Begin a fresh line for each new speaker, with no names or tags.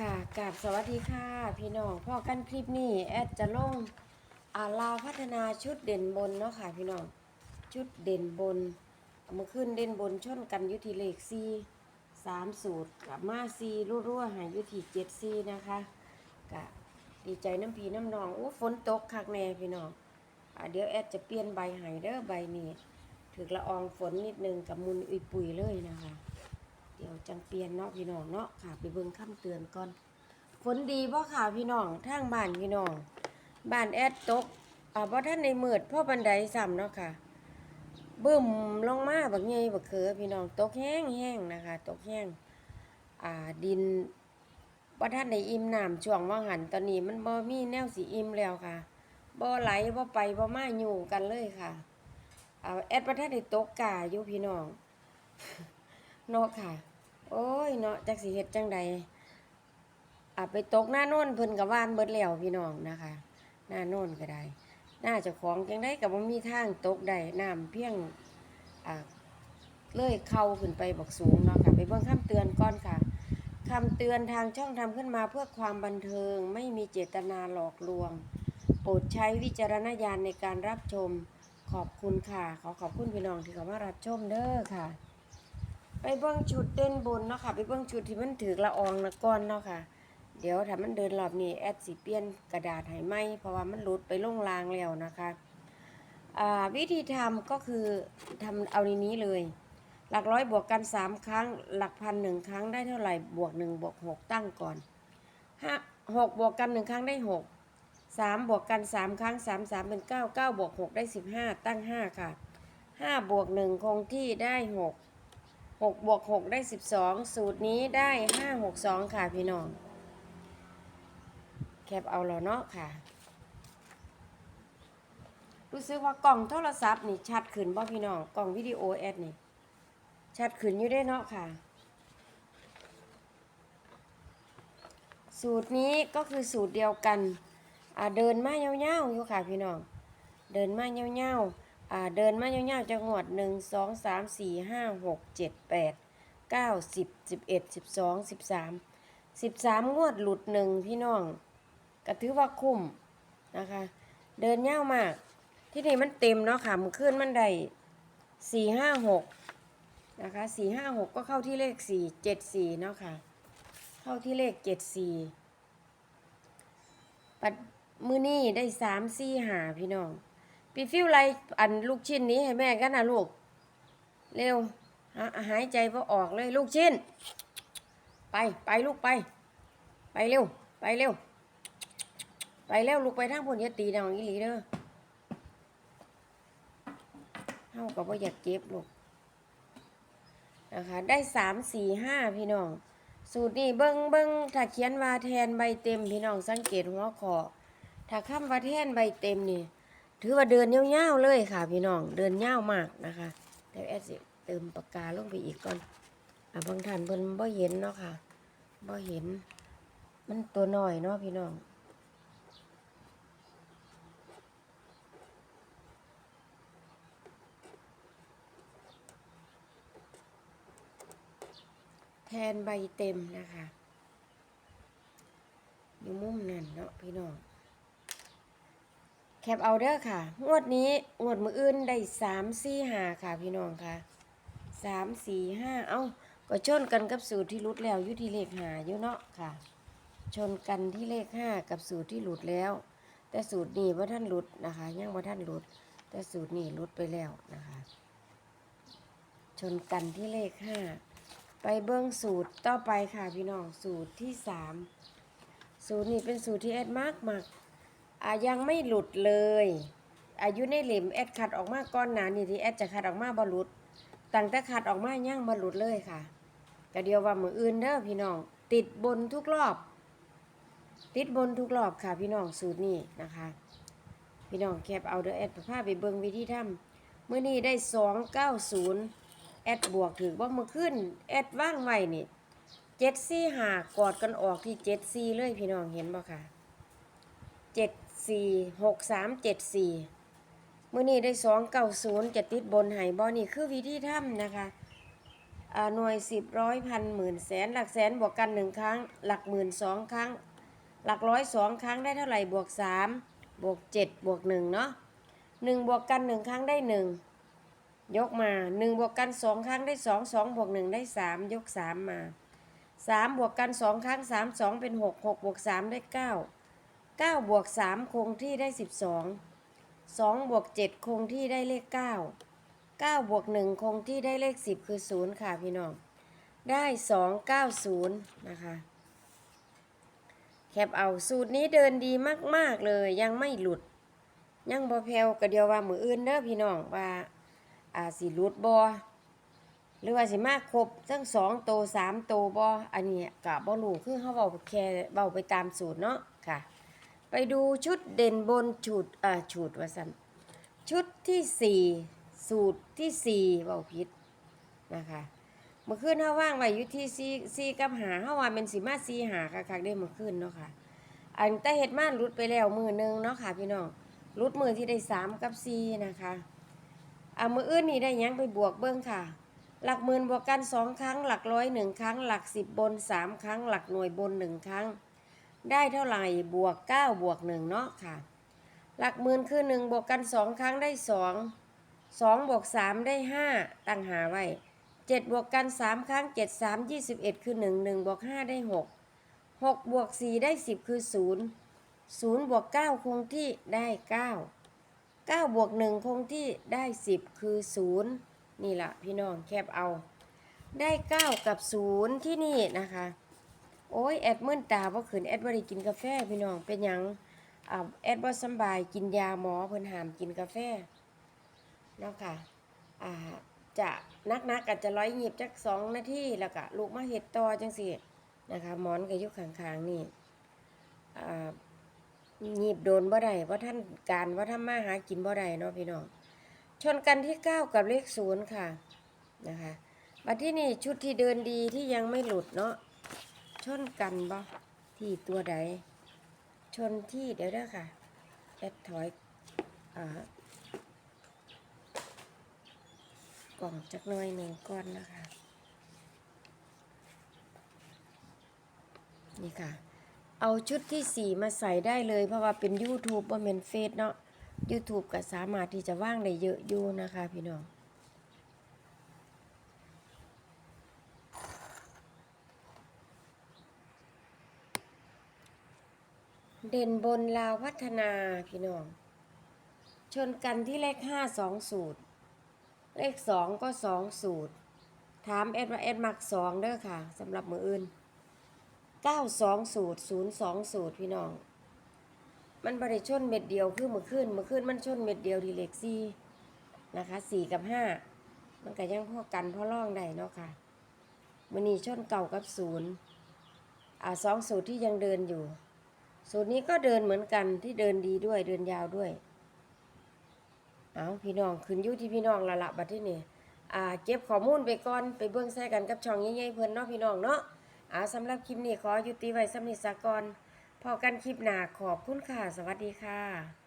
ค่ะกราบสวัสดีค่ะ พี่น้องพ่อกันคลิปนี้แอดจะลงอาลาวพัฒนาชุดเด่นบนเนาะค่ะพี่น้องชุดเด่นบนเอามาขึ้นเด่นบนชนกันยุทีเลขซีสามสูตรกับมาซีรั่วๆหายยุทีเจ็ดซีนะคะกะดีใจน้ำพีน้ำนองโอ้ฝนตกคักแน่พี่น้องอเดี๋ยวแอดจะเปลี่ยนใบหายเด้อใบนี้ถึกละอองฝนนิดนึงกับมุนอุยปุยเลยนะคะ เดี๋ยวจังเปลี่ยนเนาะพี่น้องเนาะค่ะไปเบิ่งคำเตือนก่อนฝนดีบ่ค่ะพี่น้องทางบ้านพี่น้องบ้านแอดตกอ่าบ่ท่านในมืดพ่อบันไดซ้ำเนาะค่ะบึ้มลงมาบักใหญ่บักเขือพี่น้องตกแห้งแห้งนะคะ ตกแห้งอ่าดินบ่ท่านในอิ่มน้ำช่วงว่างหันตอนนี้มันบ่มีแนวสีอิ่มแล้วค่ะบ่ไหลบ่ไปบ่มาอยู่กันเลยค่ะอ่าแอดบ่ท่านในตกกาอยู่พี่น้องเนาะค่ะ โอ้ยเนาะจักสิเฮ็ดจังใดอะไปตกหน้าโน่นเพิ่นกับว่านเบิดแล้วพี่น้องนะคะ หน้าโน่นก็ได้หน้าเจ้าของจังได้กับบ่มีทางตกได้น้ำเพียงอ่าเลยเข้าขึ้นไปบักสูงเนาะค่ะไปเบิ่งคำเตือนก่อนค่ะคำเตือนทางช่องทำขึ้นมาเพื่อความบันเทิงไม่มีเจตนาหลอกลวง โปรดใช้วิจารณญาณในการรับชมขอบคุณค่ะ ขอขอบคุณพี่น้องที่เข้ามารับชมเด้อค่ะ ไปเบิ้งชุดเต้นบนเนาะค่ะ ไปเบิ้งชุดที่มันถือละอองนะก้อนเนาะค่ะ เดี๋ยวถ้ามันเดินรอบนี้แอดสิเปียนกระดาษให้ไหมเพราะว่ามันหลุดไปลงรางแล้วนะคะอ่าวิธีทำก็คือทำเอาในนี้เลย หลักร้อยบวกกัน3ครั้ง หลักพันหนึ่งครั้งได้เท่าไหร่บวก1บวก6ตั้งก่อนห้าหกบวกกัน1ครั้งได้6 3บวกกัน3ครั้ง3 3เป็น9 9บวก6ได้15ตั้ง5ค่ะ5บวก1คงที่ได้6 6บวก6ได้ 12 สูตรนี้ได้ 5 6 2 ค่ะพี่น้อง แคปเอาแล้วเนาะค่ะ รู้สึกว่ากล่องโทรศัพท์นี่ชัดขึ้นบ่พี่น้อง กล่องวิดีโอแอดนี่ ชัดขึ้นอยู่ได้เนาะค่ะ สูตรนี้ก็คือสูตรเดียวกัน เดินมาเย้าวๆอยู่ค่ะพี่น้อง เดินมาเย้าวๆ เดินมาเย้าวๆจะงวดหนึ่งสองสามสี่ห้าหกเจ็ดแปดเก้าสิบสิบเอ็ดสิบสองสิบสามสิบสามงวดหลุดหนึ่งพี่น้องก็ถือว่าคุ้มนะคะ เดินเย้าวมาก ที่นี่มันเต็มเนาะค่ะมันขึ้นมันได้สี่ห้าหกนะคะสี่ห้าหกก็เข้าที่เลขสี่เจ็ดสี่เนาะค่ะ เข้าที่เลขเจ็ดสี่ปัดมือนี่ได้สามสี่หาพี่น้อง ปีฟิวไรอันลูกชิ้นนี้ให้แม่กันนะลูก เร็วหาหายใจพอออกเลยลูกชิ้น ไปไปลูกไป ไปเร็ว ไปเร็ว ไปเร็วลูกไปทางพนยตีน้องอีหลีเด้อเฮาก็บ่อยากเจ็บลูกนะคะได้สามสี่ห้าพี่น้อง สูตรนี้เบิ้งเบิ้งถ้าเขียนว่าแทนใบเต็มพี่น้องสังเกตหัวขอถ้าคำว่าแทนใบเต็มนี่ ถือว่าเดินยาวๆเลยค่ะ พี่น้องเดินยาวมากนะคะ แต่แอดสิเติมปากกาลงไปอีกก่อนอะบางท่านเพิ่นบ่เห็นเนาะค่ะบ่เห็น มันตัวน้อยเนาะพี่น้องแทนใบเต็มนะคะ อยู่มุมนั่นเนาะพี่น้อง แคปเอาเด้อค่ะ งวดนี้ งวดมืออื่นได้สามสี่ห้าค่ะพี่น้องค่ะสามสี่ห้าเอ้า ก็ชนกันกับสูตรที่หลุดแล้วอยู่ที่เลขหาอยู่เนาะค่ะ ชนกันที่เลขห้ากับสูตรที่หลุดแล้ว แต่สูตรนี้ว่าท่านหลุดนะคะยังว่าท่านหลุด แต่สูตรนี้หลุดไปแล้วนะคะ ชนกันที่เลขห้าไปเบิ้องสูตรต่อไปค่ะพี่น้องสูตรที่สามสูตรนี้เป็นสูตรที่แอดมากมาก อ่ายังไม่หลุดเลยอายุในเหลมแอดขัดออกมาก้อนหนานี่ที่แอดจะขัดออกมาบหลุดตั้งแต่ขัดออกมาย่างบหลุดเลยค่ะก็เดียวว่ามืออื่นเด้อพี่น้อง ติดบนทุกรอบ ติดบนทุกรอบค่ะพี่น้องสูตรนี้นะคะ พี่น้องแคปเอาเด้อแอดผ้าไปเบิงวิธีทำเมื่อนี้ได้สองเก้าศูนย์แอดบวกถือว่ามือขึ้นแอดว่างไว้นี่เจ็ดซี่หากอดกันออกที่เจ็ดซี่เลยพี่น้องเห็นบ่ค่ะเจ็ด สี่หกสามเจ็ดสี่มื่อนี้ได้สองเก้าศูนย์จะติดบนไห่บอนี่คือวิธีทำนะคะหน่วยสิบร้อยพันหมื่นแสนหลักแสนบวกกันหนึ่งครั้ง หลักหมื่นสองครั้ง หลักร้อยสองครั้งได้เท่าไหร่บวกสามบวกเจ็ดบวกหนึ่งเนาะหนึ่งบวกกันหนึ่งครั้งได้หนึ่งยกมาหนึ่งบวกกันสองครั้งได้สองสองบวกหนึ่งได้สามยกสามมาสามบวกกันสองครั้งสามสองเป็นหกหกบวกสามได้เก้า เก้าบวกสามคงที่ได้สิบสองสองบวกเจ็ดคงที่ได้เลขเก้าเก้าบวกหนึ่งคงที่ได้เลขสิบคือศูนย์ค่ะพี่น้อง ได้สองเก้าศูนย์นะคะ แคปเอาสูตรนี้เดินดีมาก ๆ เลยยังไม่หลุด ยังบอแพลวก็เดียวว่ามืออื่นเด้อพี่น้องว่าอ่าสิหลุดบอหรือว่าสิมากครบทั้งสองโตสามโตบออันนี้กะบอรู้คือเขาเบาแค่เบาไปตามสูตรเนาะค่ะ ไปดูชุดเด่นบนชุดอ่าชุดว่าสันชุดที่สี่สูตรที่สี่เบาพิษนะคะเมื่อคืนเฮาว่างไว้อยู่ที่ซีซีกับหาเฮาว่าเป็นสิมาซีหาคักๆได้เมื่อคืนเนาะค่ะ อันแต่เฮ็ดมาหลุดไปแล้วมือหนึงเนาะค่ะพี่น้องหลุดมือที่ได้สามกับซีนะคะอ่ามืออื่นนี่ได้ยังไปบวกเบิ้งค่ะ หลักหมื่นบวกกันสองครั้ง หลักร้อยหนึ่งครั้ง หลักสิบบนสามครั้ง หลักหน่วยบนหนึ่งครั้ง ได้เท่าไหร่บวกเก้าบวกหนึ่งเนาะค่ะ หลักหมื่นคือหนึ่งบวกกันสองครั้งได้สองสองบวกสามได้ห้าตั้งหาไว้เจ็ดบวกกันสามครั้งเจ็ดสามยี่สิบเอ็ดคือหนึ่งหนึ่งบวกห้าได้หกหกบวกสี่ได้สิบคือศูนย์ศูนย์บวกเก้าคงที่ได้เก้าเก้าบวกหนึ่งคงที่ได้สิบคือศูนย์นี่แหละพี่น้องแคบเอา ได้เก้ากับศูนย์ที่นี่นะคะ โอ้ยแอดมื่นตาเพราะขืนแอดบ่ได้กินกาแฟพี่น้องเป็นหยังอ่าแอดบ่สบายกินยาหมอเพิ่นห้ามกินกาแฟเนาะค่ะอ่าจะนักนักๆอาจจะร้อยหยิบจักสองนาทีแล้วก็ลูกมาเห็ดต่อจังสินะคะหมอนก็อยู่ข้างๆนี่อ่าหยิบโดนบ่ได้เพราะท่านการว่าท่านมาหากินบ่ได้เนาะพี่น้องชนกันที่9กับเลขศูนย์ค่ะนะคะบัดที่นี่ชุดที่เดินดีที่ยังไม่หลุดเนาะ นกันบ่ที่ตัวใด ชนที่เดี๋ยวด้ค่ะแอดถอยอ่ากล่องจักน่อยหนึ่งก้อนนะคะ นี่ค่ะ เอาชุดที่สี่มาใส่ได้เลยเพราะว่าเป็น YouTube ว่าเป็นเฟซเนาะ YouTube ก็สามารถที่จะว่างได้เยอะอยู่นะคะพี่น้อง เด่นบนลาวพัฒนาพี่น้อง ชนกันที่เลขห้าสองสูตร เลขสองก็สองสูตร ถามเอ็ดว่าเอ็ดมักสองเด้อค่ะสำหรับมืออื่นเก้าสองสูตรศูนย์สองสูตรพี่น้อง มันบริชนเม็ดเดียวคือมือขึ้นมือขึ้นมันชนเม็ดเดียวทีเลขสี่นะคะสี่กับห้ามันก็ยังพอกันพอล่องได้เนาะค่ะมันนี้ชนเก่ากับศูนย์อ่าสองสูตรที่ยังเดินอยู่ สูตรนี้ก็เดินเหมือนกันที่เดินดีด้วยเดินยาวด้วย เอาพี่น้องขึ้นยู่ที่พี่น้องละละบัดที่นี่อ่าเก็บข้อมูลไปก่อนไปเบื้องใส่กันกับช่องใหญ่ๆเพิ่นเนาะพี่น้องเนาะอ่าสำหรับคลิปนี้ขอยุติไว้สำนิสากรพอกันคลิปหนาขอบคุณค่ะ สวัสดีค่ะ